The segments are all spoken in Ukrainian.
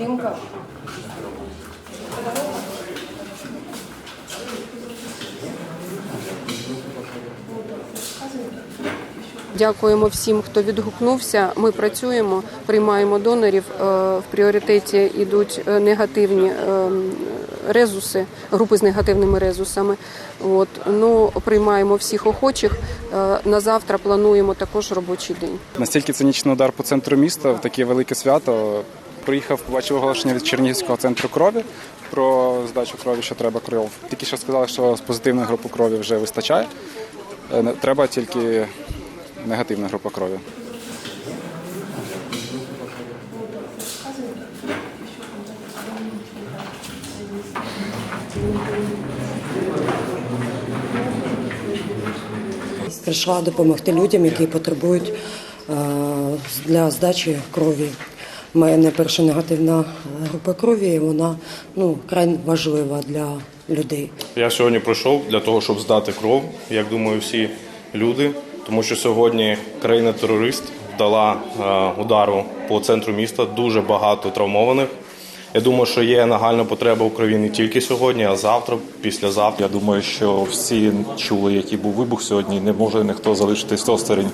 Дімка. Дякуємо всім, хто відгукнувся. Ми працюємо, приймаємо донорів. Е, в пріоритеті йдуть е, негативні ем, резуси, групи з негативними резусами. От ну приймаємо всіх охочих. Е, на завтра плануємо також робочий день. Настільки цинічний удар по центру міста в таке велике свято. Приїхав, побачив оголошення від Чернігівського центру крові про здачу крові, що треба кров. Тільки що сказали, що з позитивної групи крові вже вистачає. Е, Треба тільки негативна група крові. Прийшла допомогти людям, які потребують е, для здачі крові. У мене перша негативна група крові, і вона ну, край важлива для людей. Я сьогодні прийшов для того, щоб здати кров, як думаю, всі люди, тому що сьогодні країна-терорист вдала е, удару по центру міста. Дуже багато травмованих. Я думаю, що є нагальна потреба в крові не тільки сьогодні, а завтра, післязавтра. Я думаю, що всі чули, який був вибух сьогодні. Не може ніхто залишитись осторонь.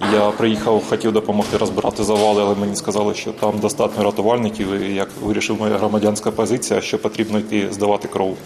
Я приїхав, хотів допомогти розбирати завали, але мені сказали, що там достатньо рятувальників. І як вирішив моя громадянська позиція, що потрібно йти здавати кров.